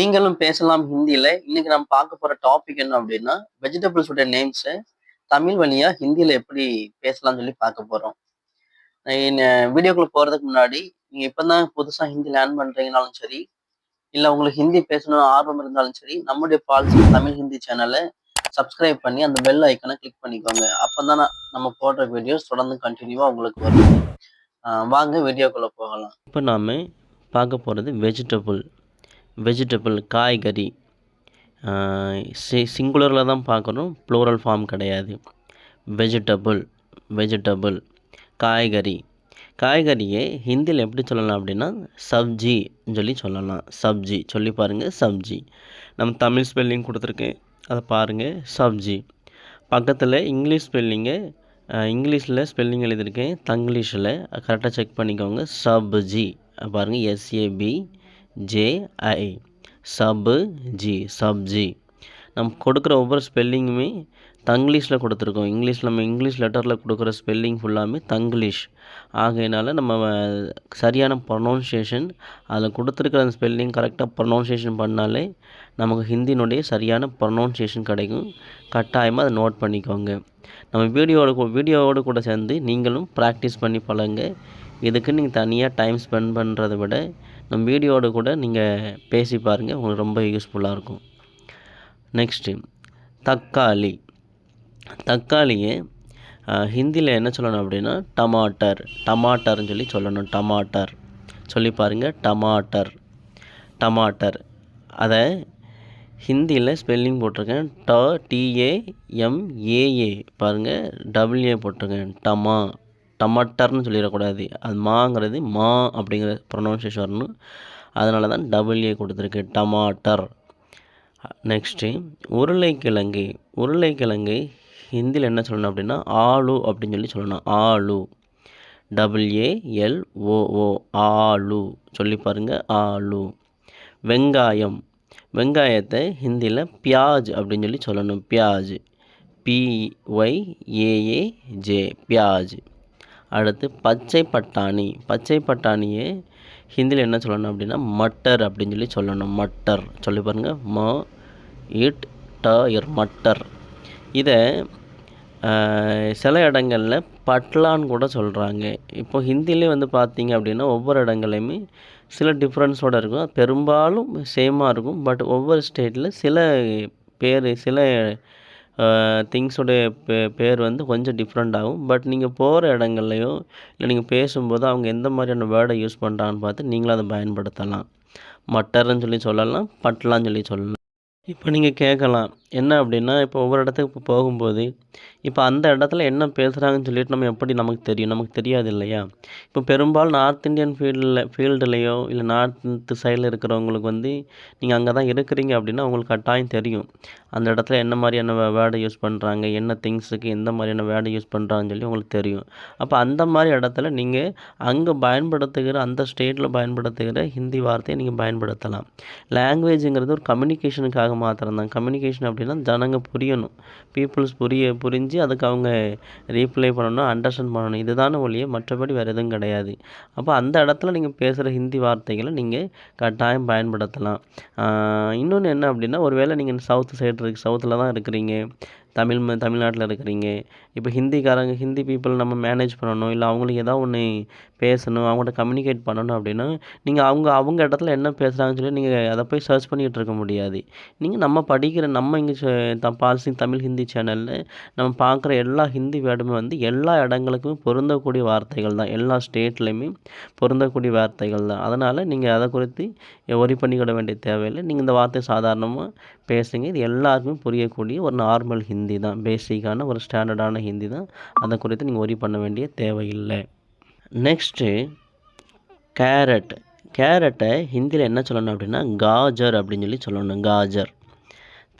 நீங்களும் பேசலாம் ஹிந்தியில. இன்னைக்கு நம்ம பார்க்க போற டாபிக் என்ன அப்படின்னா வெஜிடபிள்ஸோட நேம்ஸை தமிழ் வழியா ஹிந்தியில எப்படி பேசலாம்னு சொல்லி பார்க்க போறோம். வீடியோக்குள்ள போறதுக்கு முன்னாடி நீங்க இப்பதான் புதுசா ஹிந்தி லேர்ன் பண்றீங்கனாலும் சரி இல்ல உங்களுக்கு ஹிந்தி பேசணும் ஆர்வம் இருந்தாலும் சரி நம்முடைய பால்சி தமிழ் ஹிந்தி சேனலை சப்ஸ்கிரைப் பண்ணி அந்த பெல் ஐக்கனை கிளிக் பண்ணிக்கோங்க. அப்பதான் நான் நம்ம போடுற வீடியோஸ் தொடர்ந்து கண்டினியூவா உங்களுக்கு வரும். வாங்க வீடியோக்குள்ள போகலாம். இப்போ நாம பார்க்க போகிறது வெஜிடபிள் வெஜிடபிள் காய்கறி சி சிங்குலரில் தான் பார்க்குறோம் ப்ளூரல் ஃபார்ம் கிடையாது. வெஜிடபிள் வெஜிடபிள் காய்கறி. காய்கறியை ஹிந்தியில் எப்படி சொல்லலாம் அப்படின்னா சப்ஜி சொல்லி சொல்லலாம். சப்ஜி சொல்லி பாருங்கள் சப்ஜி. நம்ம தமிழ் ஸ்பெல்லிங் கொடுத்துருக்கேன். அதை பாருங்கள் சப்ஜி. பக்கத்தில் இங்கிலீஷ் ஸ்பெல்லிங்கு இங்கிலீஷில் ஸ்பெல்லிங் எழுதியிருக்கேன். தங்கிலீஷில் கரெக்டாக செக் பண்ணிக்கோங்க. சப்ஜி. பாருங்கள் S A B J I சபு ஜி சப்ஜி நம்ம கொடுக்குற ஒவ்வொரு ஸ்பெல்லிங்குமே தங்கிலீஷில் கொடுத்துருக்கோம். இங்கிலீஷ் நம்ம இங்கிலீஷ் லெட்டரில் கொடுக்குற ஸ்பெல்லிங் ஃபுல்லாமே தங்கிலீஷ். ஆகையினால நம்ம சரியான ப்ரொனவுன்சியேஷன் அதில் கொடுத்துருக்குற அந்த ஸ்பெல்லிங் கரெக்டாக ப்ரொனவுன்சியேஷன் பண்ணாலே நமக்கு ஹிந்தினுடைய சரியான ப்ரொனவுன்சியேஷன் கிடைக்கும். கட்டாயமாக அதை நோட் பண்ணிக்கோங்க. நம்ம வீடியோவோட கூ- வீடியோவோடு கூட சேர்ந்து நீங்களும் ப்ராக்டிஸ் பண்ணி பழங்க இதுக்கு நீங்கள் தனியாக டைம் ஸ்பெண்ட் பண்ணுறதை விட நம்ம வீடியோவோட கூட நீங்கள் பேசி பாருங்கள் உங்களுக்கு ரொம்ப யூஸ்ஃபுல்லாக இருக்கும். நெக்ஸ்ட்டு தக்காளி. தக்காளியை ஹிந்தியில் என்ன சொல்லணும் அப்படின்னா டமாட்டர். டமாட்டர்னு சொல்லி சொல்லணும் டமாட்டர். சொல்லி பாருங்கள் டமாட்டர். டமாட்டர். அதை ஹிந்தியில் ஸ்பெல்லிங் போட்டிருக்கேன் ட டிஏஎம்ஏஏ பாருங்கள் டபிள்யூஏ போட்டிருக்கேன் டமா. டமாட்டர்னு சொல்லிடக்கூடாது. அது மாங்கிறது மா அப்படிங்கிற ப்ரொனவுன்சேஷன் வரணும். அதனால தான் டபுள்ஏ கொடுத்துருக்கு டமாட்டர். நெக்ஸ்ட்டு உருளைக்கிழங்கு. உருளைக்கிழங்கு ஹிந்தியில் என்ன சொல்லணும் அப்படின்னா ஆலு அப்படின்னு சொல்லி சொல்லணும் ஆலு டபிள்யூஏஎல்ஓஓ ஆலு சொல்லி பாருங்கள் ஆலு வெங்காயம். வெங்காயத்தை ஹிந்தியில் பியாஜ் அப்படின்னு சொல்லி சொல்லணும். பியாஜ். பிஒய்ஏஏஜே பியாஜ். அடுத்து பச்சை பட்டாணி. பச்சை பட்டாணியே ஹிந்தியில் என்ன சொல்லணும் அப்படின்னா மட்டர் அப்படின்னு சொல்லி சொல்லணும். மட்டர். சொல்லி பாருங்கள் ம இட் ட இர் மட்டர். இதை சில இடங்களில் பட்லான்னு கூட சொல்கிறாங்க இப்போ ஹிந்திலே வந்து பார்த்தீங்க அப்படின்னா ஒவ்வொரு இடங்களையுமே சில டிஃப்ரென்ஸோடு இருக்கும். பெரும்பாலும் சேமாக இருக்கும். பட் ஒவ்வொரு ஸ்டேட்டில் சில பேர் சில திங்ஸோடைய பே பேர் வந்து கொஞ்சம் டிஃப்ரெண்ட் ஆகும். பட் நீங்கள் போகிற இடங்கள்லையோ இல்லை நீங்கள் பேசும்போது அவங்க எந்த மாதிரியான வேர்டை யூஸ் பண்ணுறாங்கன்னு பார்த்து நீங்களும் அதை பயன்படுத்தலாம். மட்டர்னு சொல்லி சொல்லலாம் பட்லான்னு சொல்லி சொல்லலாம். இப்போ நீங்கள் கேட்கலாம் என்ன அப்படின்னா இப்போ ஒவ்வொரு இடத்துக்கு இப்போ போகும்போது இப்போ அந்த இடத்துல என்ன பேசுகிறாங்கன்னு சொல்லிட்டு நம்ம எப்படி நமக்கு தெரியும்? நமக்கு தெரியாது இல்லையா? இப்போ பெரும்பாலும் நார்த் இந்தியன் ஃபீல்டில் ஃபீல்டுலேயோ இல்லை நார்த் சைடில் இருக்கிறவங்களுக்கு வந்து நீங்கள் அங்கே தான் இருக்கிறீங்க அப்படின்னா உங்களுக்கு கட்டாயம் தெரியும். அந்த இடத்துல என்ன மாதிரியான வேர்டை யூஸ் பண்ணுறாங்க என்ன திங்ஸுக்கு எந்த மாதிரியான வேர்டை யூஸ் பண்ணுறாங்கன்னு சொல்லி உங்களுக்கு தெரியும். அப்போ அந்த மாதிரி இடத்துல நீங்கள் அங்கே பயன்படுத்துகிற அந்த ஸ்டேட்டில் பயன்படுத்துகிற ஹிந்தி வார்த்தையை நீங்கள் பயன்படுத்தலாம். லாங்குவேஜுங்கிறது ஒரு கம்யூனிகேஷனுக்காக மாத்திரம்தான். தான் கம்யூனிகேஷன் அப்படின்னா ஜனங்க புரியணும். பீப்புள்ஸ் புரிய புரிஞ்சு அதுக்கு அவங்க ரீப்ளை பண்ணணும் அண்டர்ஸ்டாண்ட் பண்ணணும். இதுதான ஒழிய மற்றபடி வேறு எதுவும் கிடையாது. அப்போ அந்த இடத்துல நீங்கள் பேசுகிற ஹிந்தி வார்த்தைகளை நீங்கள் கட்டாயம் பயன்படுத்தலாம். இன்னொன்று என்ன அப்படின்னா ஒருவேளை நீங்கள் சவுத்து சைடு இருக்கு சவுத்தில் தான் இருக்கிறீங்க. தமிழ் ம- தமிழ்நாட்டில் இருக்கிறீங்க. இப்போ ஹிந்திக்காரங்க ஹிந்தி பீப்புள் நம்ம மேனேஜ் பண்ணணும். இல்லை அவங்களுக்கு ஏதாவது ஒன்று பேசணும் அவங்கள்ட்ட கம்யூனிகேட் பண்ணணும் அப்படின்னா நீங்கள் அவங்க அவங்க இடத்துல என்ன பேசுகிறாங்கன்னு சொல்லி நீங்கள் அதை போய் சர்ச் பண்ணிகிட்டு இருக்க முடியாது. நீங்கள் நம்ம படிக்கிற நம்ம இங்கே பால்சி தமிழ் ஹிந்தி சேனலில் நம்ம பார்க்குற எல்லா ஹிந்தி வேர்டுமே வந்து எல்லா இடங்களுக்குமே பொருந்தக்கூடிய வார்த்தைகள் தான். எல்லா ஸ்டேட்லேயுமே பொருந்தக்கூடிய வார்த்தைகள் தான். அதனால் நீங்கள் அதை குறித்து ஒரி பண்ணிக்கிட வேண்டிய தேவையில்லை. நீங்கள் இந்த வார்த்தை சாதாரணமாக பேசுங்க இது எல்லாருக்குமே புரியக்கூடிய ஒரு நார்மல் ஹிந்தி ஹிந்தி தான். பேசிக்கான ஒரு ஸ்டாண்டர்டான ஹிந்தி தான். அதை குறித்து நீங்கள் ஒரி பண்ண வேண்டிய தேவையில்லை. நெக்ஸ்ட்டு கேரட் கேரட்டை ஹிந்தியில் என்ன சொல்லணும் அப்படின்னா காஜர் அப்படின்னு சொல்லி சொல்லணும். காஜர்.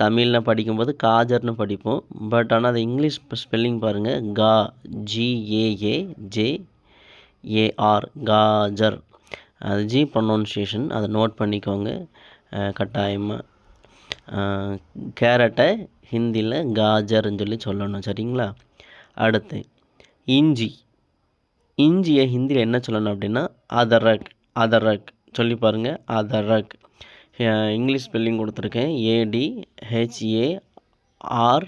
தமிழில் படிக்கும்போது காஜர்னு படிப்போம். பட் ஆனால் அது இங்கிலீஷ் ஸ்பெல்லிங் பாருங்கள் கா ஜிஏஏ ஜே ஏஆர் காஜர். அது ஜி ப்ரொனவுன்சியேஷன் அதை நோட் பண்ணிக்கோங்க. கட்டாயமாக கேரட்டை ஹிந்தியில் காஜர்னு சொல்லி சொல்லணும் சரிங்களா? அடுத்து இஞ்சி. இஞ்சியை ஹிந்தியில் என்ன சொல்லணும் அப்படின்னா அதரக் அதரக். சொல்லி பாருங்கள் அதரக். இங்கிலீஷ் ஸ்பெல்லிங் கொடுத்துருக்கேன் A D H A R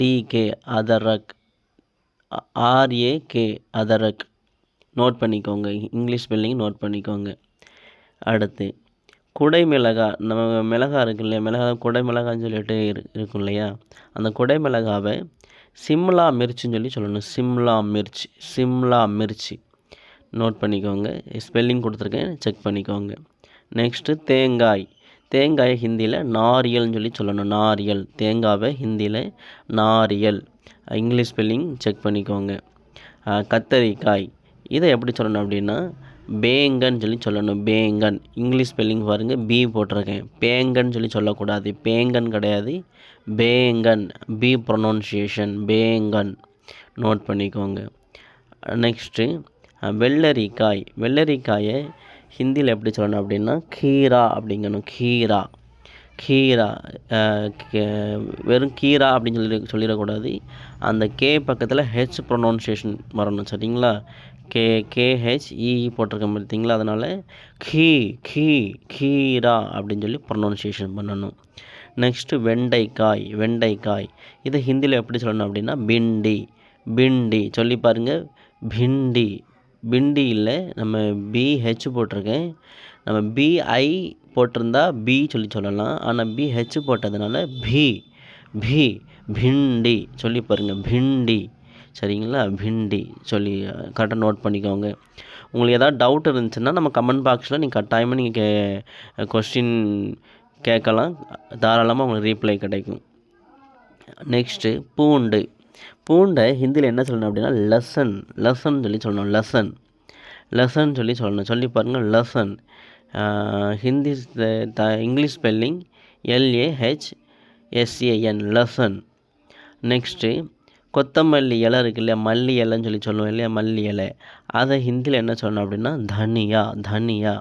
decay அதரக். ஆர்ஏகே அதரக். நோட் பண்ணிக்கோங்க இங்கிலீஷ் ஸ்பெல்லிங் நோட் பண்ணிக்கோங்க. அடுத்து குடை மிளகா நம்ம மிளகா இருக்கு இல்லையா? மிளகா குடை மிளகான்னு சொல்லிட்டு இரு இருக்கும் இல்லையா? அந்த குடை மிளகாவை சிம்லா மிர்ச்சின்னு சொல்லி சொல்லணும். சிம்லா மிர்ச் சிம்லா மிர்ச்சி. நோட் பண்ணிக்கோங்க. ஸ்பெல்லிங் கொடுத்துருக்கேன். செக் பண்ணிக்கோங்க. நெக்ஸ்ட்டு தேங்காய். தேங்காயை ஹிந்தியில் நாரியல்னு சொல்லி சொல்லணும். நாரியல். தேங்காவை ஹிந்தியில் நாரியல். இங்கிலீஷ் ஸ்பெல்லிங் செக் பண்ணிக்கோங்க. கத்தரிக்காய். இதை எப்படி சொல்லணும் அப்படின்னா பேங்கன்னு சொல்லி சொல்லணும். பேங்கன். இங்கிலீஷ் ஸ்பெல்லிங் பாருங்கள் பி போட்டிருக்கேன். பேங்கன்னு சொல்லி சொல்லக்கூடாது. பேங்கன் கிடையாது. பேங்கன். பி ப்ரொனவுன்சியேஷன் பேங்கன். நோட் பண்ணிக்கோங்க. நெக்ஸ்ட்டு வெள்ளரிக்காய். வெள்ளரிக்காயை ஹிந்தியில் எப்படி சொல்லணும் அப்படின்னா கீரா அப்படிங்கணும். கீரா. கீரா வெறும் கீரா அப்படின்னு சொல்லி சொல்லிடக்கூடாது. அந்த கே பக்கத்தில் ஹெச் ப்ரொனவுன்சியேஷன் வரணும். சரிங்களா? கே கேஹெச்இ e போட்டிருக்கேன் பார்த்தீங்களா? அதனால் கீ கீ கீரா அப்படின்னு சொல்லி ப்ரொனவுன்சியேஷன் பண்ணணும். நெக்ஸ்ட்டு வெண்டைக்காய் வெண்டைக்காய். இதை ஹிந்தியில் எப்படி சொல்லணும் அப்படின்னா பிண்டி பிண்டி. சொல்லி பாருங்கள் பிண்டி. பிண்டி இல்லை நம்ம பிஹெச் போட்டிருக்கேன். நம்ம பிஐ போட்டிருந்தா பி சொல்லி சொல்லலாம். ஆனால் பிஹெச் போட்டதுனால பி பி பிண்டி. சொல்லி பாருங்கள் பிண்டி. சரிங்களா? பிண்டி சொல்லி கரெக்டாக நோட் பண்ணிக்கோங்க. உங்களுக்கு ஏதாவது டவுட் இருந்துச்சுன்னா நம்ம கமெண்ட் பாக்ஸில் நீங்கள் கட்டாயமாக நீங்கள் கே கொஸ்டின் கேட்கலாம். தாராளமாக உங்களுக்கு ரீப்ளை கிடைக்கும். நெக்ஸ்ட்டு பூண்டு. பூண்டை ஹிந்தியில் என்ன சொல்லணும் அப்படின்னா லெசன் லெசன் சொல்லி சொல்லணும். லெசன் லெசன் சொல்லி சொல்லணும். சொல்லி பாருங்கள் lesson Hindi the English spelling L A H S A N lesson next கொத்தமல்லி இலை இருக்கு இல்லையா? மல்லி இலைன்னு சொல்லி சொல்லுவோம் இல்லையா? மல்லி இலை. அதை ஹிந்தியில் என்ன சொல்லணும் அப்படின்னா தனியா தனியா.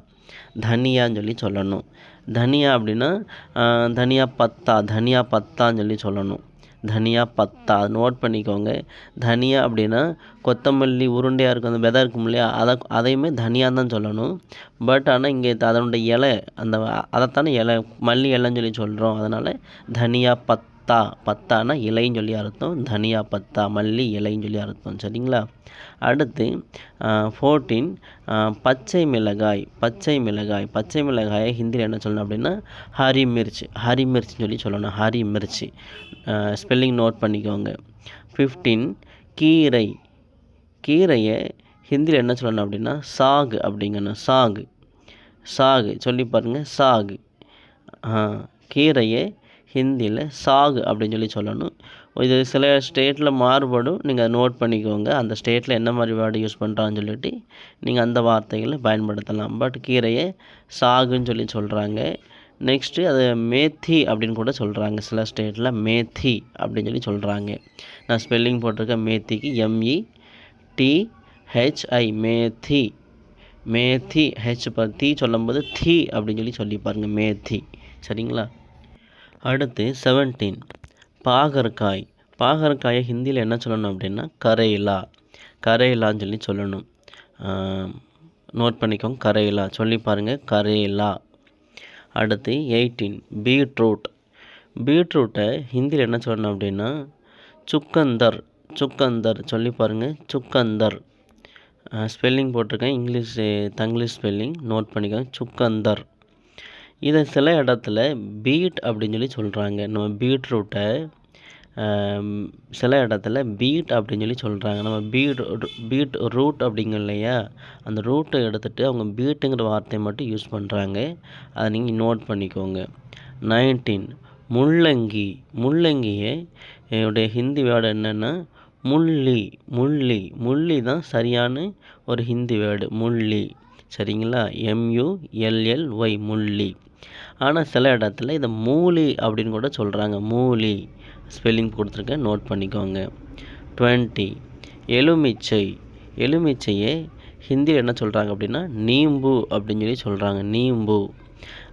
தனியான்னு சொல்லி சொல்லணும். தனியா அப்படின்னா தனியா பத்தா தனியா பத்தான்னு சொல்லி சொல்லணும். தனியா பத்தா நோட் பண்ணிக்கோங்க. தனியா அப்படின்னா கொத்தமல்லி உருண்டையாக இருக்கும் அந்த விதை இருக்கும் இல்லையா? அதை அதையுமே தனியாக தான் சொல்லணும். பட் ஆனால் இங்கே அதனுடைய இலை அந்த அதைத்தானே இலை மல்லி இலைன்னு சொல்லி சொல்கிறோம் அதனால் தனியா பத்தா பத்தானா இலைன்னு சொல்லி அர்த்தம் தனியா பத்தா மல்லி இலைன்னு சொல்லி அர்த்தம் சரிங்களா? அடுத்து ஃபோர்டீன் பச்சை மிளகாய் பச்சை மிளகாய் பச்சை மிளகாயை ஹிந்தியில் என்ன சொல்லணும் அப்படின்னா ஹரி மிர்ச் ஹரி மிர்ச்னு சொல்லி சொல்லணும் ஹரி மிர்ச் ஸ்பெல்லிங் நோட் பண்ணிக்கோங்க. ஃபிஃப்டீன் கீரை. கீரையை ஹிந்தியில் என்ன சொல்லணும் அப்படின்னா சாகு அப்படிங்கணும் சாகு. சாகு சொல்லி பாருங்கள் சாகு. கீரையை ஹிந்தியில் சாகு அப்படின்னு சொல்லி சொல்லணும். இது சில ஸ்டேட்டில் மாறுபடும். நீங்கள் நோட் பண்ணிக்கோங்க. அந்த ஸ்டேட்டில் என்ன மாதிரி வேர்டு யூஸ் பண்ணுறான்னு சொல்லிட்டு நீங்கள் அந்த வார்த்தைகளை பயன்படுத்தலாம். பட் கீரையை சாகுன்னு சொல்லி சொல்கிறாங்க நெக்ஸ்ட்டு அது மேத்தி அப்படின்னு கூட சொல்கிறாங்க சில ஸ்டேட்டில் மேத்தி அப்படின்னு சொல்லி சொல்கிறாங்க நான் ஸ்பெல்லிங் போட்டிருக்கேன் மேத்திக்கு M E T H I methi. மேத்தி ஹெச் பற்றி சொல்லும்போது தி அப்படின்னு சொல்லி சொல்லி பாருங்கள் மேத்தி. சரிங்களா? அடுத்து செவன்டீன் பாகற்காய். பாகற்காயை ஹிந்தியில் என்ன சொல்லணும் அப்படின்னா கரையிலா. கரையிலான்னு சொல்லி சொல்லணும். நோட் பண்ணிக்கோங்க கரையிலா. சொல்லி பாருங்கள் கரையிலா. அடுத்து எயிட்டீன் பீட்ரூட். பீட்ரூட்டை ஹிந்தியில் என்ன சொல்லணும் அப்படின்னா சுக்கந்தர். சுக்கந்தர். சொல்லி பாருங்கள் சுக்கந்தர். ஸ்பெல்லிங் போட்டிருக்கேன். இங்கிலீஷ் தங்கிலீஷ் ஸ்பெல்லிங் நோட் பண்ணிக்கோங்க சுக்கந்தர். இதை சில இடத்துல பீட் அப்படின்னு சொல்லி சொல்கிறாங்க நம்ம பீட்ரூட்டை சில இடத்துல பீட் அப்படின்னு சொல்லி சொல்கிறாங்க நம்ம பீட் பீட் ரூட் அப்படிங்க இல்லையா? அந்த ரூட்டை எடுத்துகிட்டு அவங்க பீட்டுங்கிற வார்த்தையை மட்டும் யூஸ் பண்ணுறாங்க அதை நீங்கள் நோட் பண்ணிக்கோங்க. நைன்டீன் முள்ளங்கி. முள்ளங்கியை என்னுடைய ஹிந்தி வேர்டு என்னென்னா முள்ளி முள்ளி. முள்ளி தான் சரியான ஒரு ஹிந்தி வேர்டு. முள்ளி. சரிங்களா? எம்யூஎல்எல் ஒய் முள்ளி. ஆனால் சில இடத்துல இதை மூலி அப்படின்னு கூட சொல்கிறாங்க மூலி ஸ்பெல்லிங் கொடுத்துருக்கேன். நோட் பண்ணிக்கோங்க. டுவெண்ட்டி. எலுமிச்சை. எலுமிச்சையை ஹிந்தியில் என்ன சொல்கிறாங்க அப்படின்னா நீம்பு அப்படின்னு சொல்லி சொல்கிறாங்க நீம்பு.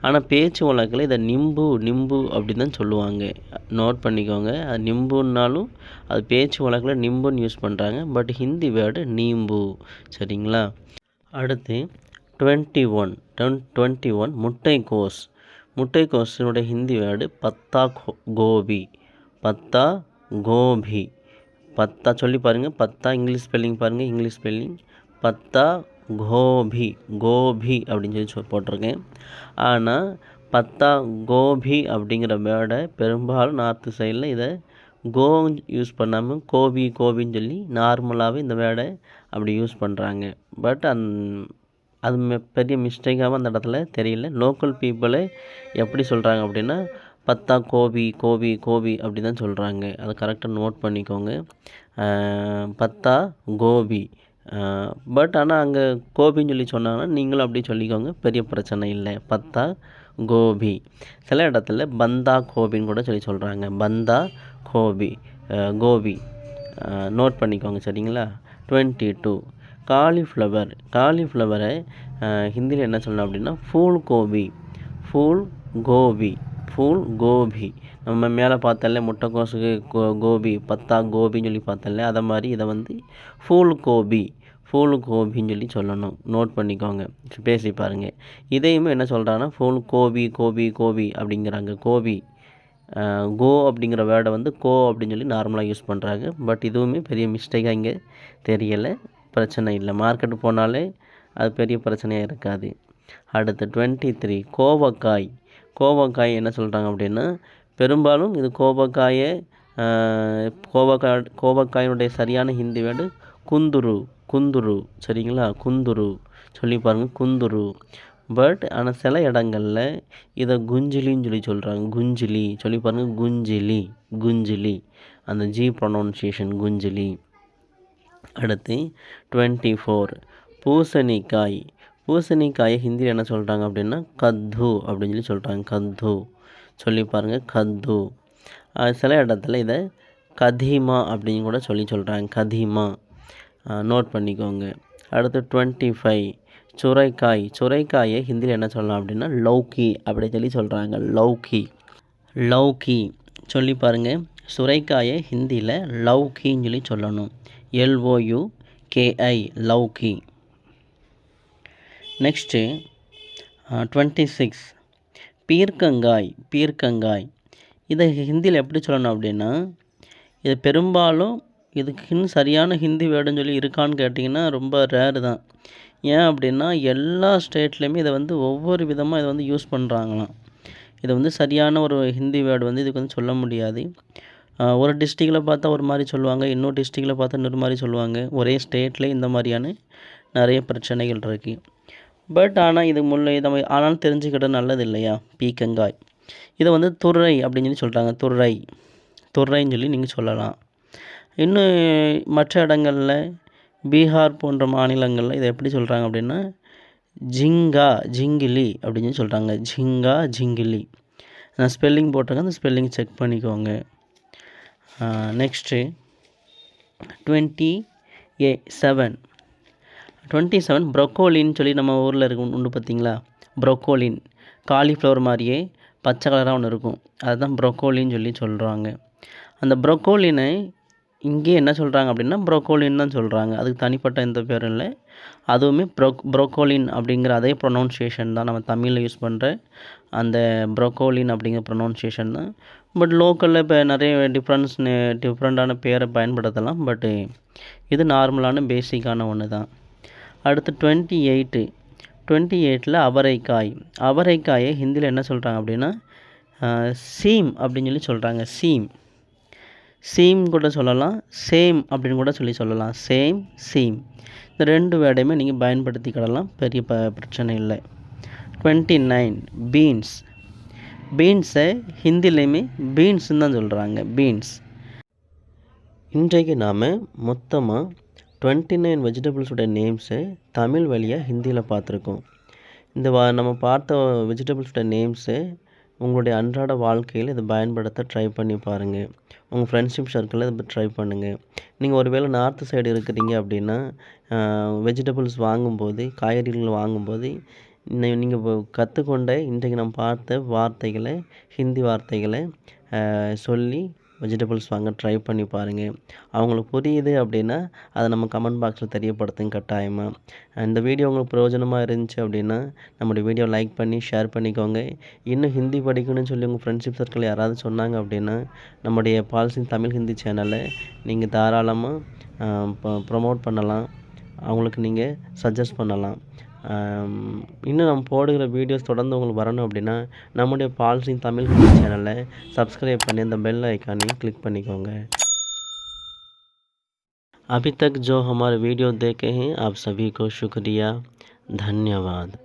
ஆனால் பேச்சு வழக்கில் இதை நிம்பு நிம்பு அப்படின்னு தான் சொல்லுவாங்க. நோட் பண்ணிக்கோங்க. அது நிம்புன்னாலும் அது பேச்சு வழக்கில் நிம்புன்னு யூஸ் பண்ணுறாங்க பட் ஹிந்தி வேர்டு நீம்பு. சரிங்களா? அடுத்து டுவெண்ட்டி ஒன். டொன் டுவெண்ட்டி ஒன் முட்டைக்கோஸ். முட்டைக்கோஸினுடைய ஹிந்தி வேர்டு பத்தா கோ- கோபி. பத்தா கோபி. பத்தா சொல்லி பாருங்கள் பத்தா இங்கிலீஷ் ஸ்பெல்லிங் பாருங்கள் இங்கிலீஷ் ஸ்பெல்லிங். பத்தா கோபி. கோபி அப்படின்னு சொல்லி சொ- போட்டிருக்கேன். ஆனால் பத்தா கோபி அப்படிங்கிற வேர்டை பெரும்பாலும் நார்த்து சைடில் இதை கோ யூஸ் பண்ணாமல் கோபி கோபின்னு சொல்லி நார்மலாகவே இந்த வேர்டை அப்படி யூஸ் பண்ணுறாங்க பட் அந் அது மெ- பெரிய மிஸ்டேக்காகவும் அந்த இடத்துல தெரியல. லோக்கல் பீப்புளே எப்படி சொல்கிறாங்க அப்படின்னா பத்தா கோபி கோபி கோபி அப்படி தான் சொல்கிறாங்க அதை கரெக்டாக நோட் பண்ணிக்கோங்க. பத்தா கோபி. பட் ஆனால் அங்கே கோபின்னு சொல்லி சொன்னாங்கன்னா நீங்களும் அப்படி சொல்லிக்கோங்க. பெரிய பிரச்சனை இல்லை. பத்தா கோபி. சில இடத்துல பந்தா கோபின்னு கூட சொல்லி சொல்கிறாங்க பந்தா கோபி. கோபி. நோட் பண்ணிக்கோங்க சரிங்களா? Twenty two cauliflower. காலிஃப்ளவரை ஹிந்தியில் என்ன சொல்லணும் அப்படின்னா ஃபூல் கோபி ஃபூல் கோபி ஃபூல் கோபி நம்ம மேலே பார்த்தல முட்டைக்கோசுக்கு கோ கோபி பத்தா கோபின்னு சொல்லி பார்த்தல அதை மாதிரி இதை வந்து ஃபூல் கோபி ஃபூல் கோபின்னு சொல்லி சொல்லணும். நோட் பண்ணிக்கோங்க. பேசி பாருங்கள் இதையுமே என்ன சொல்கிறாங்கன்னா ஃபூல் கோபி கோபி கோபி அப்படிங்கிறாங்க. கோபி. கோ அப்படிங்கிற வேர்டை வந்து கோ அப்படின்னு சொல்லி நார்மலாக யூஸ் பண்ணுறாங்க பட் இதுவுமே பெரிய மிஸ்டேக்காக இங்கே தெரியலை. பிரச்சனை இல்லை. மார்க்கெட்டு போனாலே அது பெரிய பிரச்சனையாக இருக்காது. அடுத்து டுவெண்ட்டி த்ரீ கோவக்காய். கோவக்காய் என்ன சொல்கிறாங்க அப்படின்னா பெரும்பாலும் இது கோவக்காயை கோவக்காய் கோவக்காயினுடைய சரியான ஹிந்தி வேர்டு குந்துரு குந்துரு. சரிங்களா? குந்துரு. சொல்லி பாருங்கள் குந்துரு. பட் ஆனால் சில இடங்களில் இதை குஞ்சிலின்னு சொல்லி சொல்கிறாங்க குஞ்சிலி. சொல்லி பாருங்கள் குஞ்சிலி. குஞ்சிலி. அந்த ஜி ப்ரொனவுன்சியேஷன் குஞ்சிலி. அடுத்து டுவெண்ட்டி ஃபோர் பூசணிக்காய். பூசணிக்காயை ஹிந்தியில் என்ன சொல்கிறாங்க அப்படின்னா கத்து அப்படின்னு சொல்லி சொல்கிறாங்க கத்து. சொல்லி பாருங்கள் கத்து. சில இடத்துல இதை கதிமா அப்படின்னு கூட சொல்லி சொல்கிறாங்க கதிமா. நோட் பண்ணிக்கோங்க. அடுத்து டுவெண்ட்டி ஃபைவ் சுரைக்காய். சுரைக்காயை ஹிந்தியில் என்ன சொல்லலாம் அப்படின்னா லௌக்கி அப்படி சொல்லி சொல்கிறாங்க லௌக்கி லௌக்கி சொல்லி பாருங்கள் சுரைக்காயை ஹிந்தியில் லவ்கின்னு சொல்லி சொல்லணும். எல்ஓயு கேஐ லௌக்கி நெக்ஸ்ட்டு டுவெண்ட்டி சிக்ஸ் பீர்க்கங்காய் பீர்க்கங்காய். இதை ஹிந்தியில் எப்படி சொல்லணும் அப்படின்னா இது பெரும்பாலும் இதுக்குன்னு சரியான ஹிந்தி வேர்டுன்னு சொல்லி இருக்கான்னு கேட்டிங்கன்னா ரொம்ப ரேரு தான். ஏன் அப்படின்னா எல்லா ஸ்டேட்லேயுமே இதை வந்து ஒவ்வொரு விதமாக இதை வந்து யூஸ் பண்ணுறாங்களாம் இதை வந்து சரியான ஒரு ஹிந்தி வேர்டு வந்து இதுக்கு வந்து சொல்ல முடியாது. ஒரு டிஸ்ட்ரிக்டில் பார்த்தா ஒரு மாதிரி சொல்லுவாங்க இன்னொரு டிஸ்ட்ரிக்டில் பார்த்தா இன்னொரு மாதிரி சொல்லுவாங்க. ஒரே ஸ்டேட்டில் இந்த மாதிரியான நிறைய பிரச்சனைகள் இருக்குது பட் ஆனால் இது முல்லை இதை நம்ம ஆனாலும் தெரிஞ்சுக்கிட்டது நல்லது இல்லையா? பீக்கங்காய் இதை வந்து துறை அப்படின்னு சொல்லி சொல்கிறாங்க துறை. துறைன்னு சொல்லி நீங்கள் சொல்லலாம். இன்னும் மற்ற இடங்களில் பீகார் போன்ற மாநிலங்களில் இதை எப்படி சொல்கிறாங்க அப்படின்னா ஜிங்கா ஜிங்கிலி அப்படின்னு சொல்லி சொல்கிறாங்க ஜிங்கா ஜிங்கிலி. நான் ஸ்பெல்லிங் போட்டிருக்கேன். அந்த ஸ்பெல்லிங் செக் பண்ணிக்கோங்க. Next twenty uh seven twenty seven ப்ரொக்கோலின்னு சொல்லி நம்ம ஊரில் இருக்கும் உண்டு பார்த்தீங்களா? ப்ரொக்கோலின் காலிஃப்ளவர் மாதிரியே பச்சை கலராக ஒன்று இருக்கும். அதுதான் ப்ரொக்கோலின்னு சொல்லி சொல்கிறாங்க அந்த ப்ரொக்கோலினை இங்கே என்ன சொல்கிறாங்க அப்படின்னா ப்ரொக்கோலின் தான் சொல்கிறாங்க அதுக்கு தனிப்பட்ட எந்த பேரும் இல்லை. அதுவுமே ப்ரோ ப்ரொக்கோலின் அப்படிங்கிற அதே ப்ரொனவுன்சியேஷன் தான் நம்ம தமிழில் யூஸ் பண்ணுற அந்த ப்ரொக்கோலின் அப்படிங்கிற ப்ரொனவுன்சியேஷன் தான் பட் லோக்கலில் இப்போ நிறைய டிஃப்ரென்ஸ் டிஃப்ரெண்ட்டான பேரை பயன்படுத்தலாம். பட்டு இது நார்மலான பேசிக்கான ஒன்று தான். அடுத்து டுவெண்ட்டி எயிட்டு டுவெண்ட்டி எயிட்டில் அவரைக்காய். அவரைக்காயை ஹிந்தியில் என்ன சொல்கிறாங்க அப்படின்னா சீம் அப்படின்னு சொல்லி சொல்கிறாங்க சீம் சீம் கூட சொல்லலாம். சேம் அப்படின்னு கூட சொல்லி சொல்லலாம். சேம் சீம் இந்த ரெண்டு வேர்டையுமே நீங்கள் பயன்படுத்திக்கிடலாம். பெரிய ப பிரச்சனை இல்லை. டுவெண்ட்டி நைன் பீன்ஸ் பீன்ஸை ஹிந்திலையுமே பீன்ஸுன்னு தான் சொல்கிறாங்க பீன்ஸ். இன்றைக்கு நாம் மொத்தமாக டுவெண்ட்டி நைன் வெஜிடபிள்ஸோட நேம்ஸை தமிழ் வழியாக ஹிந்தியில் பார்த்துருக்கோம். இந்த வா நம்ம பார்த்த வெஜிடபிள்ஸோட நேம்ஸை உங்களுடைய அன்றாட வாழ்க்கையில் இதை பயன்படுத்த ட்ரை பண்ணி பாருங்கள் உங்கள் ஃப்ரெண்ட்ஷிப் சர்க்கிளில் இதை ட்ரை பண்ணுங்கள் நீங்கள் ஒருவேளை நார்த்து சைடு இருக்கிறீங்க அப்படின்னா வெஜிடபிள்ஸ் வாங்கும்போது காய்கறிகள் வாங்கும்போது நீங்கள் கற்றுக்கொண்ட இன்றைக்கு நம்ம பார்த்த வார்த்தைகளை ஹிந்தி வார்த்தைகளை சொல்லி வெஜிடபிள்ஸ் வாங்க ட்ரை பண்ணி பாருங்கள் அவங்களுக்கு புரியுது அப்படின்னா அதை நம்ம கமெண்ட் பாக்ஸில் தெரியப்படுத்துங்க கட்டாயமாக இந்த வீடியோ உங்களுக்கு பிரயோஜனமாக இருந்துச்சு அப்படின்னா நம்மளுடைய வீடியோ லைக் பண்ணி ஷேர் பண்ணிக்கோங்க. இன்னும் ஹிந்தி படிக்கணும்னு சொல்லி உங்கள் ஃப்ரெண்ட்ஷிப் சர்க்கிள் யாராவது சொன்னாங்க அப்படின்னா நம்முடைய பால்சிங் தமிழ் ஹிந்தி சேனலை நீங்கள் தாராளமாக ப்ரொமோட் பண்ணலாம். அவங்களுக்கு நீங்கள் சஜஸ்ட் பண்ணலாம். இன்னும் நம்ம போடுகிற வீடியோஸ் தொடர்ந்து உங்களுக்கு வரணும் அப்படின்னா நம்முடைய பால்சிங் தமிழ் ஹிந்தி சேனலை சப்ஸ்கிரைப் பண்ணி அந்த பெல் ஐக்கானையும் क्लिक பண்ணிக்கோங்க अभी तक जो हमारे वीडियो देखे हैं आप सभी को शुक्रिया धन्यवाद